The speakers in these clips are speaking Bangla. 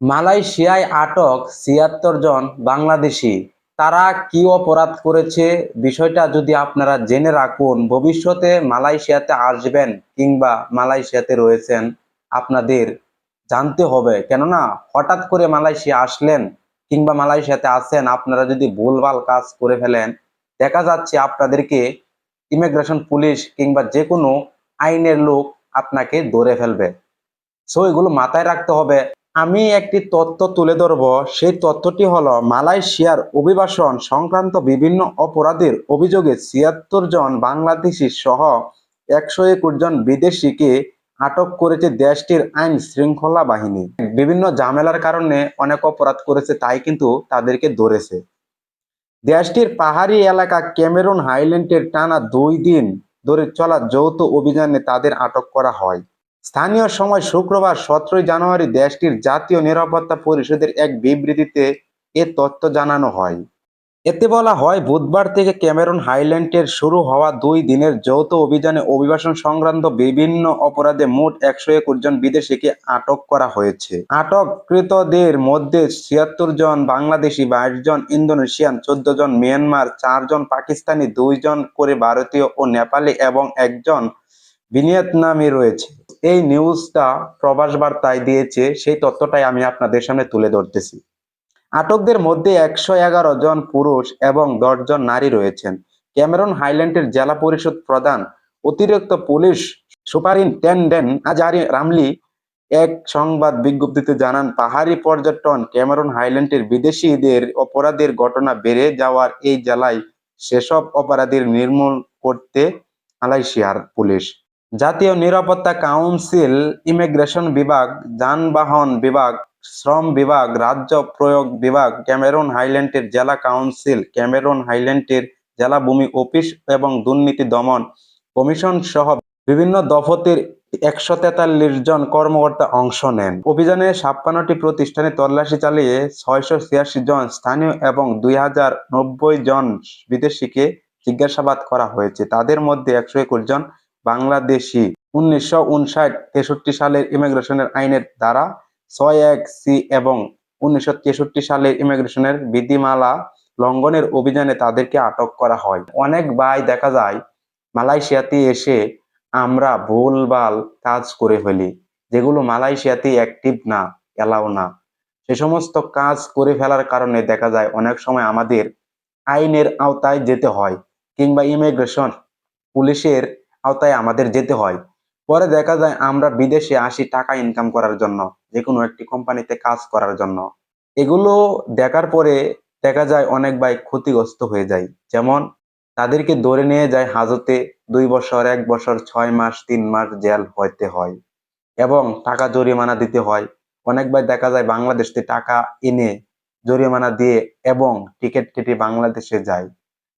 মালয়েশিয়ায় আটক ছিয়াত্তর জন বাংলাদেশি। তারা কি অপরাধ করেছে বিষয়টা যদি আপনারা জেনে রাখুন, ভবিষ্যতে মালয়েশিয়াতে আসবেন কিংবা মালয়েশিয়াতে রয়েছেন আপনাদের জানতে হবে। কেননা, হঠাৎ করে মালয়েশিয়া আসলেন কিংবা মালয়েশিয়াতে আসেন আপনারা যদি ভুলভাল কাজ করে ফেলেন, দেখা যাচ্ছে আপনাদেরকে ইমিগ্রেশন পুলিশ কিংবা যে কোনো আইনের লোক আপনাকে ধরে ফেলবে। সো এগুলো মাথায় রাখতে হবে। আমি একটি তথ্য তুলে ধরব। সেই তথ্যটি হলো, মালয়েশিয়ার অভিবাসন সংক্রান্ত বিভিন্ন অপরাধের অভিযোগে ছিয়াত্তর জন বাংলাদেশি সহ একশো একুশ জন বিদেশিকে আটক করেছে দেশটির আইন শৃঙ্খলা বাহিনী। বিভিন্ন ঝামেলার কারণে অনেক অপরাধ করেছে, তাই কিন্তু তাদেরকে ধরেছে। দেশটির পাহাড়ি এলাকা ক্যামেরুন হাইল্যান্ডের টানা দুই দিন ধরে চলা যৌথ অভিযানে তাদের আটক করা হয়। স্থানীয় সময় শুক্রবার সতেরোই জানুয়ারি দেশটির জাতীয় নিরাপত্তা পরিষদের এক বিবৃতিতে এ তথ্য জানানো হয়। এতে বলা হয়, বুধবার থেকে ক্যামেরুন হাইল্যান্ডের শুরু হওয়া দুই দিনের যৌথ অভিযানে অভিবাসন সংক্রান্ত বিভিন্ন অপরাধে মোট একশো একুশ জন বিদেশিকে আটক করা হয়েছে। আটককৃতদের মধ্যে ছিয়াত্তর জন বাংলাদেশি, বাইশ জন ইন্দোনেশিয়ান, চোদ্দ জন মিয়ানমার চারজন পাকিস্তানি দুইজন করে ভারতীয় ও নেপালি এবং একজন ভিয়েতনামি রয়েছে। এই নিউজটা প্রবাস বার্তায় দিয়েছে, সেই তথ্যটাই আমি আপনাদের সামনে তুলে ধরতেছি। আটকদের মধ্যে একশো এগারো জন পুরুষ এবং দশ জন নারী রয়েছেন। ক্যামেরন হাইল্যান্ডের জেলা পরিষদ প্রধান অতিরিক্ত পুলিশ সুপারিনটেন্ডেন্ট আজারি রামলি এক সংবাদ বিজ্ঞপ্তিতে জানান, পাহাড়ি পর্যটন ক্যামেরন হাইল্যান্ডের বিদেশিদের অপরাধের ঘটনা বেড়ে যাওয়ার এই জেলায় সেসব অপরাধের নির্মূল করতে মালয়েশিয়ার পুলিশ জাতীয় নিরাপত্তা কাউন্সিল, ইমিগ্রেশন বিভাগ, যানবাহন বিভাগ, শ্রম বিভাগ, রাজ্য প্রয়োগ বিভাগ, ক্যামেরন হাইল্যান্ডের জেলা কাউন্সিল, ক্যামেরন হাইল্যান্ডের জেলা ভূমি অফিস এবং দুর্নীতি দমন কমিশন সহ বিভিন্ন দফতরের একশো তেতাল্লিশ জন কর্মকর্তা অংশ নেন। অভিযানে ছাপ্পান্নটি প্রতিষ্ঠানে তল্লাশি চালিয়ে ছয়শো ছিয়াশি জন স্থানীয় এবং দুই হাজার নব্বই জন বিদেশিকে জিজ্ঞাসাবাদ করা হয়েছে। তাদের মধ্যে একশো একুশ জন বাংলাদেশি উনিশশো উনষাট তেষট্টি সালের ইমিগ্রেশনের আইনের দ্বারা ছয় এক সি এবং উনিশশো তেষট্টি সালের ইমিগ্রেশনের বিধিমালা লঙ্ঘনের অভিযানে তাদেরকে আটক করা হয়। অনেক ভাই দেখা যায়, মালয়েশিয়াতে এসে আমরা ভুলভাল কাজ করে ফেলি, যেগুলো মালয়েশিয়াতে অ্যাক্টিভ না, এলাও না। সে সমস্ত কাজ করে ফেলার কারণে দেখা যায় অনেক সময় আমাদের আইনের আওতায় যেতে হয় কিংবা ইমিগ্রেশন পুলিশের আওতায় আমাদের যেতে হয়। পরে দেখা যায় আমরা বিদেশে আসি টাকা ইনকাম করার জন্য যে কোনো একটি কোম্পানিতে কাজ করার জন্য। এগুলো দেখার পরে দেখা যায় অনেক ভাই ক্ষতিগ্রস্ত হয়ে যায়। যেমন, তাদেরকে ধরে নিয়ে যায় হাজতে দুই বছর, এক বছর, ছয় মাস, তিন মাস জেল হইতে হয় এবং টাকা জরিমানা দিতে হয়। অনেক ভাই দেখা যায় বাংলাদেশ টাকা এনে জরিমানা দিয়ে এবং টিকিট কেটে বাংলাদেশে যায়।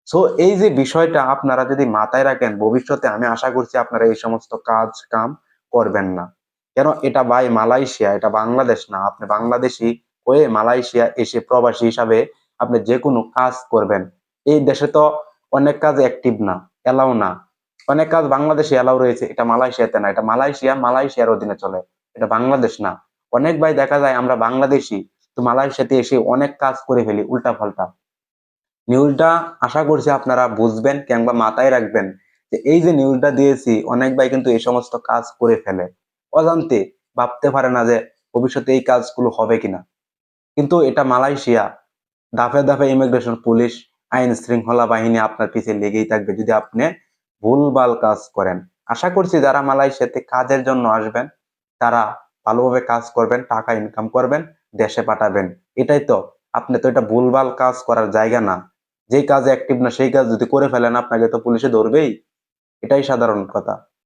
সো এই যে বিষয়টা আপনারা যদি মাথায় রাখেন, ভবিষ্যতে আমি আশা করছি আপনারা এই সমস্ত কাজ কাম করবেন না। কেন? এটা ভাই মালয়েশিয়া, এটা বাংলাদেশ না। আপনি বাংলাদেশি হয়ে মালয়েশিয়া এসে প্রবাসী হিসাবে আপনি যে কোনো কাজ করবেন। এই দেশে তো অনেক কাজ অ্যাক্টিভ না এলাও না। অনেক কাজ বাংলাদেশে এলাও রয়েছে, এটা মালয়েশিয়াতে না। এটা মালয়েশিয়া মালয়েশিয়ার অধীনে চলে, এটা বাংলাদেশ না। অনেক ভাই দেখা যায় আমরা বাংলাদেশি, তো মালয়েশিয়াতে এসে অনেক কাজ করে ফেলি উল্টা পাল্টা নিউজটা আশা করছি আপনারা বুঝবেন কিংবা মাথায় রাখবেন যে এই যে নিউজটা দিয়েছি, অনেক ভাই কিন্তু এই সমস্ত কাজ করে ফেলে। অজান্তে ভাবতে পারে না যে ভবিষ্যতে এই কাজগুলো হবে কিনা। কিন্তু এটা মালয়েশিয়া দাফে দাফে ইমিগ্রেশন পুলিশ আইন শৃঙ্খলা বাহিনী আপনার পিছিয়ে লেগেই থাকবে যদি আপনি ভুলভাল কাজ করেন। আশা করছি যারা মালয়েশিয়াতে কাজের জন্য আসবেন, তারা ভালোভাবে কাজ করবেন, টাকা ইনকাম করবেন, দেশে পাঠাবেন। এটাই তো, আপনি তো এটা ভুলভাল কাজ করার জায়গা না। যেই কাজে অ্যাক্টিভ না, সেই কাজ যদি করে ফেলেন, আপনাকে তো পুলিশে ধরবেই। এটাই সাধারণ কথা।